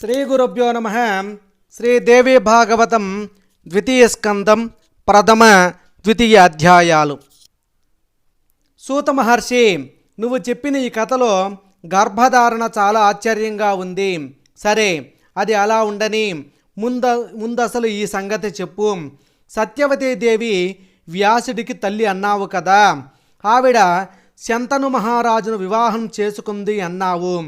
శ్రీ గురుభ్యో నమ శ్రీదేవి భాగవతం ద్వితీయ స్కందం ప్రథమ ద్వితీయ అధ్యాయాలు సూత మహర్షి నువ్వు చెప్పిన ఈ కథలో గర్భధారణ చాలా ఆశ్చర్యంగా ఉంది. సరే అది అలా ఉండని. ముంద ముందసలు ఈ సంగతి చెప్పు. సత్యవతీదేవి వ్యాసుడికి తల్లి అన్నావు కదా. ఆవిడ శంతను మహారాజును వివాహం చేసుకుంది అన్నావు.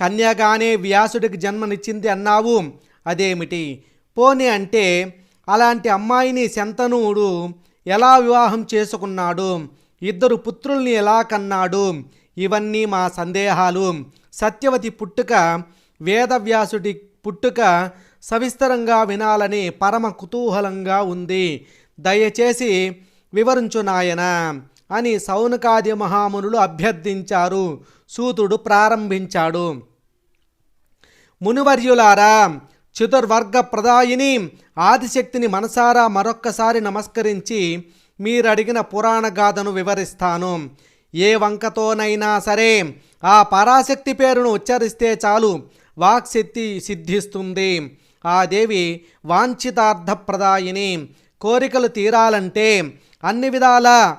కన్యగానే వ్యాసుడికి జన్మనిచ్చింది అన్నావు. అదేమిటి? పోనీ అంటే అలాంటి అమ్మాయిని శంతనుడు ఎలా వివాహం చేసుకున్నాడు? ఇద్దరు పుత్రుల్ని ఎలా కన్నాడు? ఇవన్నీ మా సందేహాలు. సత్యవతి పుట్టుక వేదవ్యాసుడి పుట్టుక సవిస్తరంగా వినాలని పరమ కుతూహలంగా ఉంది. దయచేసి వివరించు నాయన అని సౌనకాది మహామునులు అభ్యర్థించారు. సూతుడు ప్రారంభించాడు. మునివర్యులారా చతుర్వర్గ ప్రదాయిని ఆదిశక్తిని మనసారా మరొక్కసారి నమస్కరించి మీరడిగిన పురాణ గాథను వివరిస్తాను. ఏ వంకతోనైనా సరే ఆ పరాశక్తి పేరును ఉచ్చరిస్తే చాలు వాక్శక్తి సిద్ధిస్తుంది. ఆ దేవి వాంఛితార్థప్రదాయిని కోరికలు తీరాలంటే అన్ని విధాల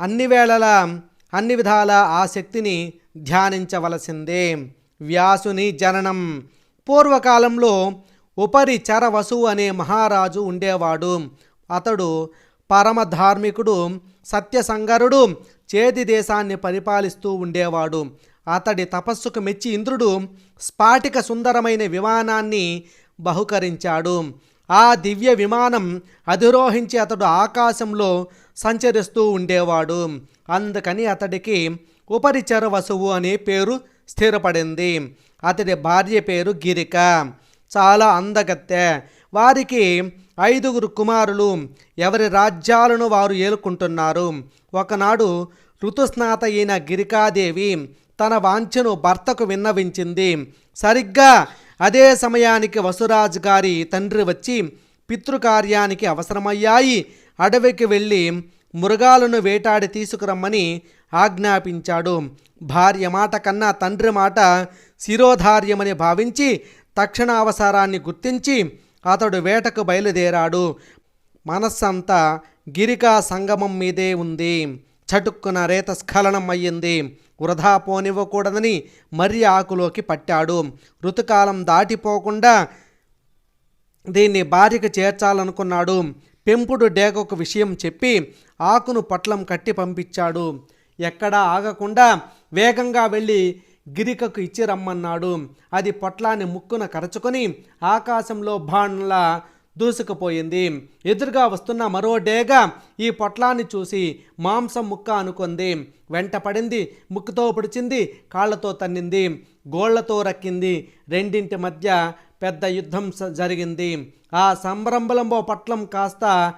అన్ని వేళలా అన్ని విధాల ఆ శక్తిని ధ్యానించవలసిందే. వ్యాసుని జననం. పూర్వకాలంలో ఉపరి చరవసు అనే మహారాజు ఉండేవాడు. అతడు పరమధార్మికుడు సత్యసంగరుడు చేతి దేశాన్ని పరిపాలిస్తూ ఉండేవాడు. అతడి తపస్సుకు మెచ్చి ఇంద్రుడు స్పాటిక సుందరమైన విమానాన్ని బహుకరించాడు. ఆ దివ్య విమానం అధిరోహించి అతడు ఆకాశంలో సంచరిస్తూ ఉండేవాడు. అందుకని అతడికి ఉపరిచర వసువు అనే పేరు స్థిరపడింది. అతడి భార్య పేరు గిరిక. చాలా అందగత్తె. వారికి ఐదుగురు కుమారులు. ఎవరి రాజ్యాలను వారు ఏలుకుంటున్నారు? ఒకనాడు ఋతుస్నాత అయిన గిరికాదేవి తన వాంఛను భర్తకు విన్నవించింది. సరిగ్గా అదే సమయానికి వసురాజు గారి తండ్రి వచ్చి పితృకార్యానికి అవసరమయ్యాయి. అడవికి వెళ్ళి మృగాలను వేటాడి తీసుకురమ్మని ఆజ్ఞాపించాడు. భార్య మాట కన్నా తండ్రి మాట శిరోధార్యమని భావించి తక్షణ అవసరాన్ని గుర్తించి అతడు వేటకు బయలుదేరాడు. మనస్సంతా గిరికా సంగమం మీదే ఉంది. చటుక్కున రేత స్ఖలనం అయ్యింది. వృధా పోనివ్వకూడదని మర్రి ఆకులోకి పట్టాడు. ఋతుకాలం దాటిపోకుండా దీన్ని భార్యకు చేర్చాలనుకున్నాడు. పెంపుడు డేగకు విషయం చెప్పి ఆకును పొట్లం కట్టి పంపించాడు. ఎక్కడా ఆగకుండా వేగంగా వెళ్ళి గిరికకు ఇచ్చి రమ్మన్నాడు అది పొట్లాన్ని ముక్కున కరచుకొని ఆకాశంలో బాణంలా దూసుకుపోయింది. ఎదురుగా వస్తున్న మరో డేగ ఈ పొట్లాన్ని చూసి మాంసం ముక్క అనుకుంది. వెంట పడింది ముక్కుతో పొడిచింది కాళ్ళతో తన్నింది గోళ్ళతో రక్కింది. రెండింటి మధ్య పెద్ద యుద్ధం స- జరిగింది. ఆ సంరంభలంబో పట్లం కాస్త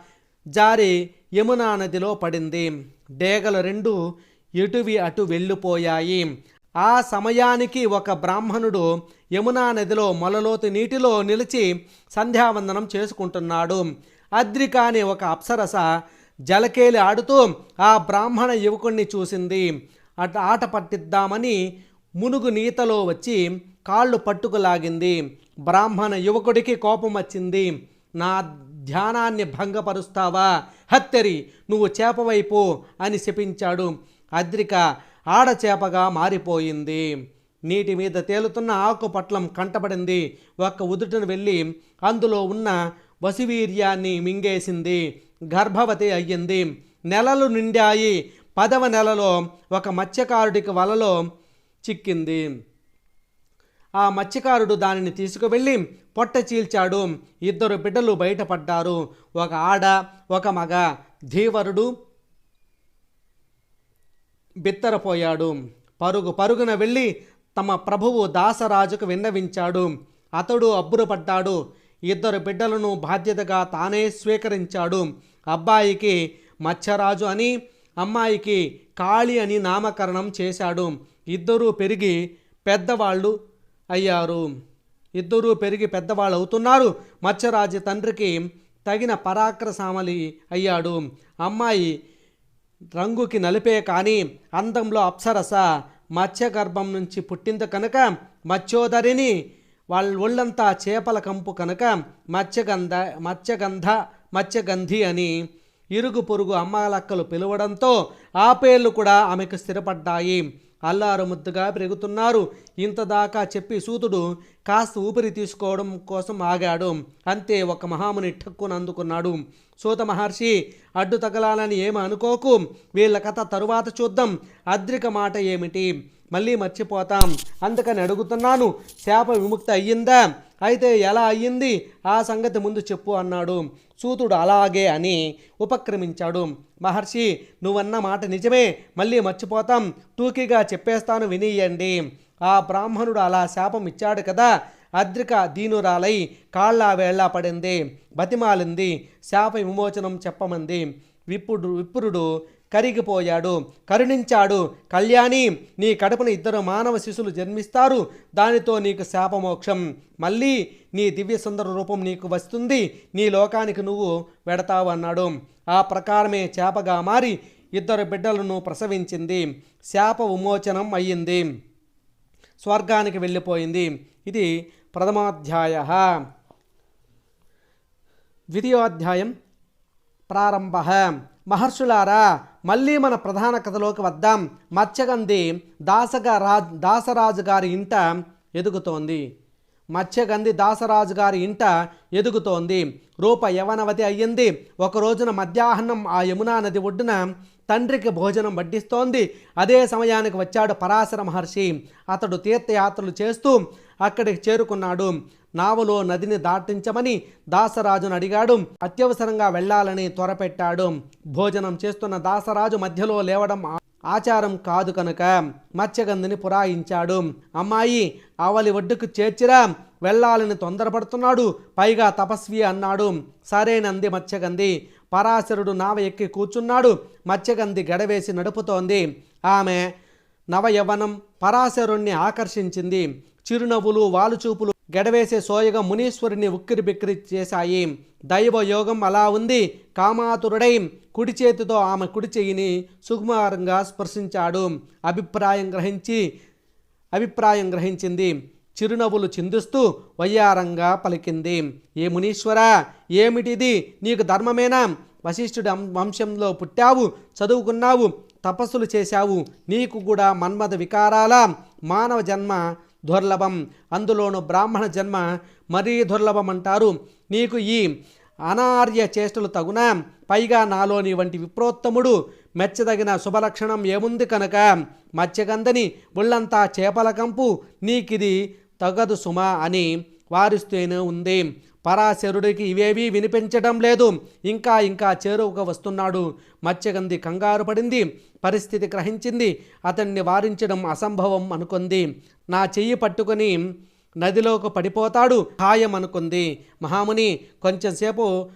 జారి యమునా నదిలో పడింది. డేగలు రెండు ఎటువి అటు వెళ్ళిపోయాయి. ఆ సమయానికి ఒక బ్రాహ్మణుడు యమునా నదిలో మొలలోతు నీటిలో నిలిచి సంధ్యావందనం చేసుకుంటున్నాడు. అద్రిక అనే ఒక అప్సరస జలకేలి ఆడుతూ ఆ బ్రాహ్మణ యువకుణ్ణి చూసింది. అట ఆట పట్టిద్దామని మునుగు నీతలో వచ్చి కాళ్ళు పట్టుకులాగింది. బ్రాహ్మణ యువకుడికి కోపం వచ్చింది. నా ధ్యానాన్ని భంగపరుస్తావా? హత్తెరి నువ్వు చేపవైపు అని శపించాడు. అద్రిక ఆడచేపగా మారిపోయింది. నీటి మీద తేలుతున్న ఆకు పట్లం కంటపడింది ఒక్క ఉదుటను వెళ్ళి అందులో ఉన్న వసివీర్యాన్ని మింగేసింది. గర్భవతి అయ్యింది. నెలలు నిండాయి. పదవ నెలలో ఒక మత్స్యకారుడికి వలలో చిక్కింది. ఆ మత్స్యకారుడు దానిని తీసుకువెళ్ళి పొట్ట చీల్చాడు. ఇద్దరు బిడ్డలు బయటపడ్డారు. ఒక ఆడ ఒక మగ. ధీవరుడు బిత్తరపోయాడు. పరుగు పరుగున వెళ్ళి తమ ప్రభువు దాసరాజుకు విన్నవించాడు. అతడు అబ్బురపడ్డాడు. ఇద్దరు బిడ్డలను బాధ్యతగా తానే స్వీకరించాడు. అబ్బాయికి మత్స్యరాజు అని అమ్మాయికి కాళి అని నామకరణం చేశాడు. ఇద్దరూ పెరిగి పెద్దవాళ్ళు అయ్యారు. ఇద్దరూ పెరిగి పెద్దవాళ్ళు అవుతున్నారు మత్స్యరాజు తండ్రికి తగిన పరాక్రసామలి అయ్యాడు. అమ్మాయి రంగుకి నలిపే కానీ అందంలో అప్సరస మత్స్యగర్భం నుంచి పుట్టింది కనుక మత్స్యోదరిని వాళ్ళ ఒళ్ళంతా చేపల కంపు కనుక మత్స్యగంధ మత్స్యగంధ మత్స్యగంధి అని ఇరుగు పొరుగు అమ్మాలక్కలు పిలవడంతో ఆ పేర్లు కూడా ఆమెకు స్థిరపడ్డాయి. అల్లారు ముద్దుగా పెరుగుతున్నారు. ఇంతదాకా చెప్పి సూతుడు కాస్త ఊపిరి తీసుకోవడం కోసం ఆగాడు. అంతే ఒక మహాముని ఠక్కున అందుకున్నాడు సూత మహర్షి అడ్డు తగలాలని ఏమి అనుకోకు. వీళ్ళ కథ తరువాత చూద్దాం. అద్రిక మాట ఏమిటి? మళ్ళీ మర్చిపోతాం. అందుకని అడుగుతున్నాను శాప విముక్తి అయ్యిందా? అయితే ఎలా అయ్యింది? ఆ సంగతి ముందు చెప్పు అన్నాడు. సూతుడు అలాగే అని ఉపక్రమించాడు. మహర్షి నువ్వన్న మాట నిజమే. మళ్ళీ మర్చిపోతాం. టూకీగా చెప్పేస్తాను వినియండి. ఆ బ్రాహ్మణుడు అలా శాపం ఇచ్చాడు కదా? అద్రిక దీనురాలై కాళ్ళ వేళ్ళ పడింది. బతిమాలింది. శాప విమోచనం చెప్పమంది. విప్పుడు విప్రుడు కరిగిపోయాడు కరుణించాడు. కళ్యాణి నీ కడుపున ఇద్దరు మానవ శిశులు జన్మిస్తారు. దానితో నీకు శాపమోక్షం. మళ్ళీ నీ దివ్య సుందర రూపం నీకు వస్తుంది. నీ లోకానికి నువ్వు వెడతావు అన్నాడు. ఆ ప్రకారమే చేపగా మారి ఇద్దరు బిడ్డలను ప్రసవించింది. శాప విమోచనం అయ్యింది. స్వర్గానికి వెళ్ళిపోయింది. ఇది ప్రథమాధ్యాయ. ద్వితీయోధ్యాయం ప్రారంభ. మహర్షులారా మళ్ళీ మన ప్రధాన కథలోకి వద్దాం. మత్స్యగంధి దాసగా రాజ్ దాసరాజు గారి ఇంట ఎదుగుతోంది. మత్స్యగంధి దాసరాజు గారి ఇంట ఎదుగుతోంది. రూప యవనవతి అయ్యింది. ఒక రోజున మధ్యాహ్నం ఆ యమునా నది ఒడ్డున తండ్రికి భోజనం వడ్డిస్తోంది. అదే సమయానికి వచ్చాడు పరాశర మహర్షి. అతడు తీర్థయాత్రలు చేస్తూ అక్కడికి చేరుకున్నాడు. నావలో నదిని దాటించమని దాసరాజును అడిగాడు. అత్యవసరంగా వెళ్ళాలని త్వరపెట్టాడు. భోజనం చేస్తున్న దాసరాజు మధ్యలో లేవడం ఆచారం కాదు కనుక మత్స్యగంధిని పురాయించాడు. అమ్మాయి ఆవలి ఒడ్డుకు చేర్చిరా. వెళ్ళాలని తొందరపడుతున్నాడు. పైగా తపస్వి అన్నాడు. సరేనంది మత్స్యగంధి. పరాశరుడు నావ ఎక్కి కూర్చున్నాడు. మత్స్యగంధి గడవేసి నడుపుతోంది. ఆమె నవయవనం పరాశరుణ్ణి ఆకర్షించింది. చిరునవ్వులు వాలుచూపులు గడవేసే సోయగా మునీశ్వరుని ఉక్కిరి బిక్కిరి చేశాయి. దైవ యోగం అలా ఉంది. కామాతురుడై కుడి చేతితో ఆమె కుడి చెయ్యిని సుకుమారంగా స్పర్శించాడు. అభిప్రాయం గ్రహించి అభిప్రాయం గ్రహించింది. చిరునవ్వులు చిందిస్తూ వయ్యారంగా పలికింది. ఏ మునీశ్వర ఏమిటిది? నీకు ధర్మమేనా? వశిష్ఠుడి వంశంలో పుట్టావు చదువుకున్నావు తపస్సులు చేశావు. నీకు కూడా మన్మథ వికారాల? మానవ జన్మ దుర్లభం. అందులోనూ బ్రాహ్మణ జన్మ మరీ దుర్లభం అంటారు నీకు ఈ అనార్య చేష్టలు తగునా? పైగా నాలోని వంటి విప్రోత్తముడు మెచ్చదగిన శుభలక్షణం ఏముంది కనుక? మత్స్యగంధని ఒళ్ళంతా చేపల కంపు నీకిది తగదు సుమా అని వారిస్తూనే ఉంది. పరాశరుడికి ఇవేవీ వినిపించడం లేదు. ఇంకా ఇంకా చేరువుగా వస్తున్నాడు. మత్స్యగంధి కంగారు పడింది. పరిస్థితి గ్రహించింది. అతన్ని వారించడం అసంభవం అనుకుంది. నా చెయ్యి పట్టుకొని నదిలోకి పడిపోతాడు ఖాయం అనుకుంది. మహాముని కొంచెంసేపు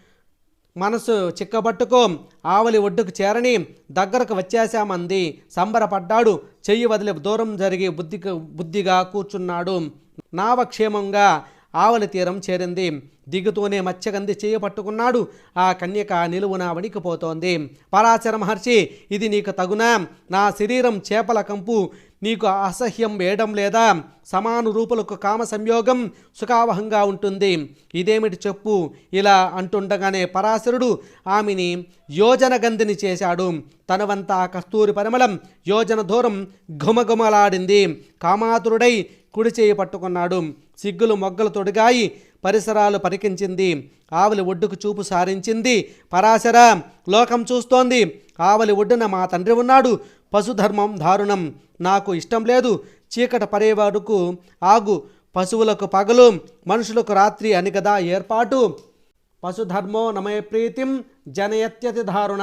మనసు చిక్కబట్టుకో. ఆవలి ఒడ్డుకు చేరని దగ్గరకు వచ్చేశామంది. సంబరపడ్డాడు. చెయ్యి వదిలి దూరం జరిగి బుద్ధికి బుద్ధిగా కూర్చున్నాడు. నావక్షేమంగా ఆవలి తీరం చేరింది. దిగుతూనే మత్స్యగంధి చేయి పట్టుకున్నాడు. ఆ కన్యక నిలువున వణికిపోతోంది. పరాశర మహర్షి ఇది నీకు తగునా? నా శరీరం చేపల కంపు. నీకు అసహ్యం వేయడం లేదా? సమాను రూపులకు కామ సంయోగం సుఖావహంగా ఉంటుంది. ఇదేమిటి చెప్పు? ఇలా అంటుండగానే పరాశరుడు ఆమెని యోజనగంధిని చేశాడు. తనవంతా కస్తూరి పరిమళం. యోజన దూరం ఘుమఘుమలాడింది. కామాతురుడై కుడి చేయి పట్టుకున్నాడు. సిగ్గులు మొగ్గలు తొడిగాయి. పరిసరాలు పరికించింది. ఆవలి ఒడ్డుకు చూపు సారించింది. పరాశర లోకం చూస్తోంది. ఆవలి ఒడ్డున మా తండ్రి ఉన్నాడు. పశుధర్మం దారుణం. నాకు ఇష్టం లేదు. చీకట పడే వరకు ఆగు. పశువులకు పగలు. మనుషులకు రాత్రి అని కదా ఏర్పాటు. పశుధర్మో నమయ ప్రీతిం జనయత్యతి దారుణ.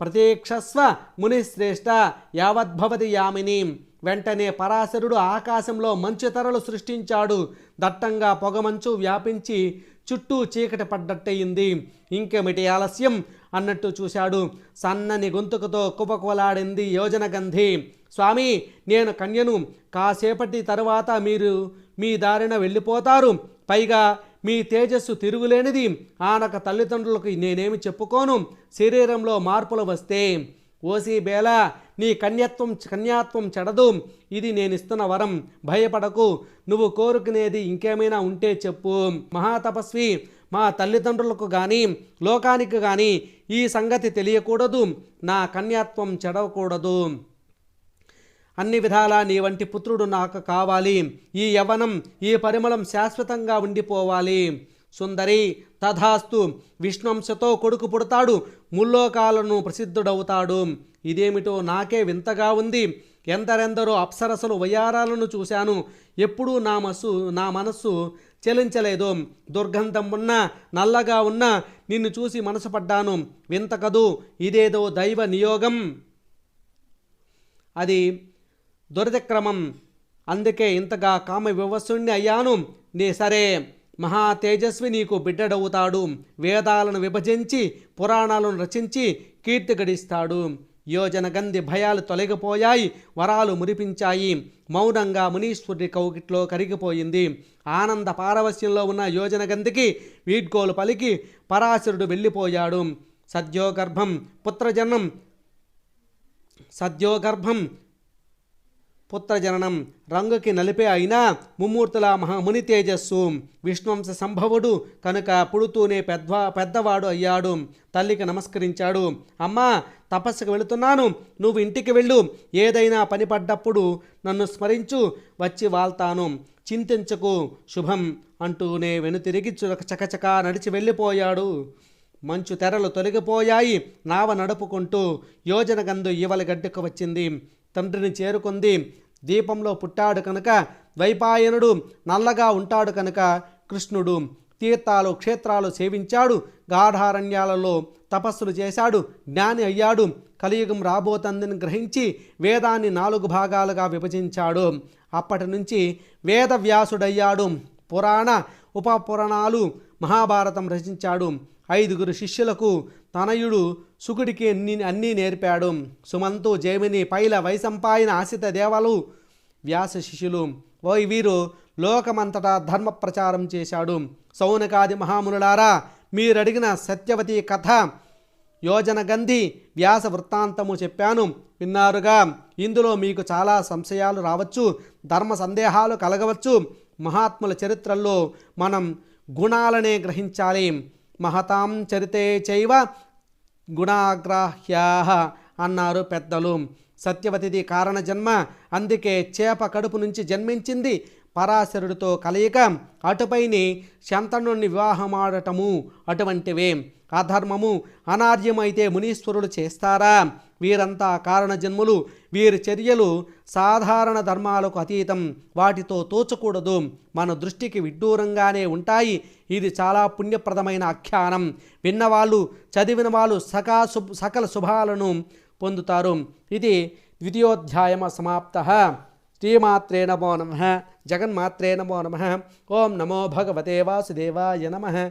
ప్రతీక్షస్వ మునిశ్రేష్ఠ యావద్భవతి యామిని. వెంటనే పరాశరుడు ఆకాశంలో మంచు తెరలు సృష్టించాడు. దట్టంగా పొగమంచు వ్యాపించి చుట్టూ చీకటి పడ్డట్టయింది. ఇంకేమిటి ఆలస్యం? అన్నట్టు చూశాడు. సన్నని గొంతుకుతో కుపకులాడింది యోజన గంధి స్వామి నేను కన్యను. కాసేపటి తరువాత మీరు మీ దారిన వెళ్ళిపోతారు. పైగా మీ తేజస్సు తిరుగులేనిది. ఆనక తల్లిదండ్రులకు నేనేమి చెప్పుకోను? శరీరంలో మార్పులు వస్తే. ఓసి బేలా నీ కన్యత్వం కన్యాత్వం చెడదు ఇది నేను ఇస్తున్న వరం. భయపడకు. నువ్వు కోరుకునేది ఇంకేమైనా ఉంటే చెప్పు. మహాతపస్వి మా తల్లిదండ్రులకు కానీ లోకానికి కానీ ఈ సంగతి తెలియకూడదు. నా కన్యాత్వం చెడవకూడదు. అన్ని విధాలా నీ వంటి పుత్రుడు నాకు కావాలి. ఈ యవనం ఈ పరిమళం శాశ్వతంగా ఉండిపోవాలి. సుందరి తథాస్తు విష్ణుంశతో కొడుకు పుడతాడు. ముల్లోకాలను ప్రసిద్ధుడవుతాడు. ఇదేమిటో నాకే వింతగా ఉంది. ఎందరెందరో అప్సరసలు వయారాలను చూశాను. ఎప్పుడూ నా మనసు నా మనస్సు చెలించలేదు. దుర్గంధం ఉన్న నల్లగా ఉన్న నిన్ను చూసి మనసుపడ్డాను వింత కదూ ఇదేదో దైవ నియోగం. అది దురతిక్రమం. అందుకే ఇంతగా కామ వివస్సుణ్ణి అయ్యాను. నీ సరే. మహా తేజస్వి నీకు బిడ్డడవుతాడు. వేదాలను విభజించి పురాణాలను రచించి కీర్తి గడిస్తాడు. యోజన గంధి భయాలు తొలగిపోయాయి వరాలు మురిపించాయి. మౌనంగా మునీశ్వరుడి కౌగిట్లో కరిగిపోయింది. ఆనంద పారవస్యంలో ఉన్న యోజన గంధికి వీడ్కోలు పలికి పరాశరుడు వెళ్ళిపోయాడు. సద్యోగర్భం పుత్రజనం సద్యోగర్భం పుత్రజననం రంగుకి నలిపే అయినా ముమ్మూర్తుల మహాముని తేజస్సు. విష్ణువంశ సంభవుడు కనుక పుడుతూనే పెద్ద పెద్దవాడు అయ్యాడు. తల్లికి నమస్కరించాడు. అమ్మా తపస్సుకు వెళుతున్నాను. నువ్వు ఇంటికి వెళ్ళు. ఏదైనా పని పడ్డప్పుడు నన్ను స్మరించు. వచ్చి వాళ్తాను. చింతించకు. శుభం అంటూనే వెనుతిరిగి చకచక నడిచి వెళ్ళిపోయాడు. మంచు తెరలు తొలగిపోయాయి. నావ నడుపుకుంటూ యోజన గందు ఈవల గడ్డకు వచ్చింది. తండ్రిని చేరుకుంది. దీపంలో పుట్టాడు కనుక ద్వైపాయనుడు నల్లగా ఉంటాడు కనుక కృష్ణుడు తీర్థాలు క్షేత్రాలు సేవించాడు. గాఢారణ్యాలలో తపస్సులు చేశాడు జ్ఞాని అయ్యాడు. కలియుగం రాబోతుందని గ్రహించి వేదాన్ని నాలుగు భాగాలుగా విభజించాడు. అప్పటి నుంచి వేదవ్యాసుడయ్యాడు. పురాణ ఉపపురాణాలు మహాభారతం రచించాడు. ఐదుగురు శిష్యులకు తనయుడు సుకుడికి అన్ని అన్నీ నేర్పాడు. సుమంతు జైమిని పైల వైసంపాయన ఆశిత దేవలు వ్యాస శిష్యులు. ఓ వీరు లోకమంతటా ధర్మ ప్రచారం చేశాడు. సౌనకాది మహామునులారా మీరడిగిన సత్యవతి కథ. యోజన గంధి వ్యాస వృత్తాంతము చెప్పాను. విన్నారుగా ఇందులో మీకు చాలా సంశయాలు రావచ్చు ధర్మ సందేహాలు కలగవచ్చు. మహాత్ముల చరిత్రల్లో మనం గుణాలనే గ్రహించాలి. మహతాం చరితే చైవ గుణాగ్రాహ్యా అన్నారు పెద్దలు. సత్యవతిది కారణ జన్మ అందుకే చేప కడుపు నుంచి జన్మించింది పరాశరుడితో కలయిక అటుపైని శంతనుణ్ణి వివాహమాడటము అటువంటివే. అధర్మము అనార్యమైతే మునీశ్వరులు చేస్తారా? వీరంతా కారణ జన్ములు వీరి చర్యలు సాధారణ ధర్మాలకు అతీతం. వాటితో తోచకూడదు. మన దృష్టికి విడ్డూరంగానే ఉంటాయి. ఇది చాలా పుణ్యప్రదమైన ఆఖ్యానం విన్నవాళ్ళు చదివిన వాళ్ళు సకా శుభ సకల శుభాలను పొందుతారు. ఇది ద్వితీయోధ్యాయమ సమాప్త. శ్రీమాత్రే నమో నమ జగన్మాత్రే నమో నమ ఓం నమో భగవతే వాసుదేవాయ నమ శ్రీ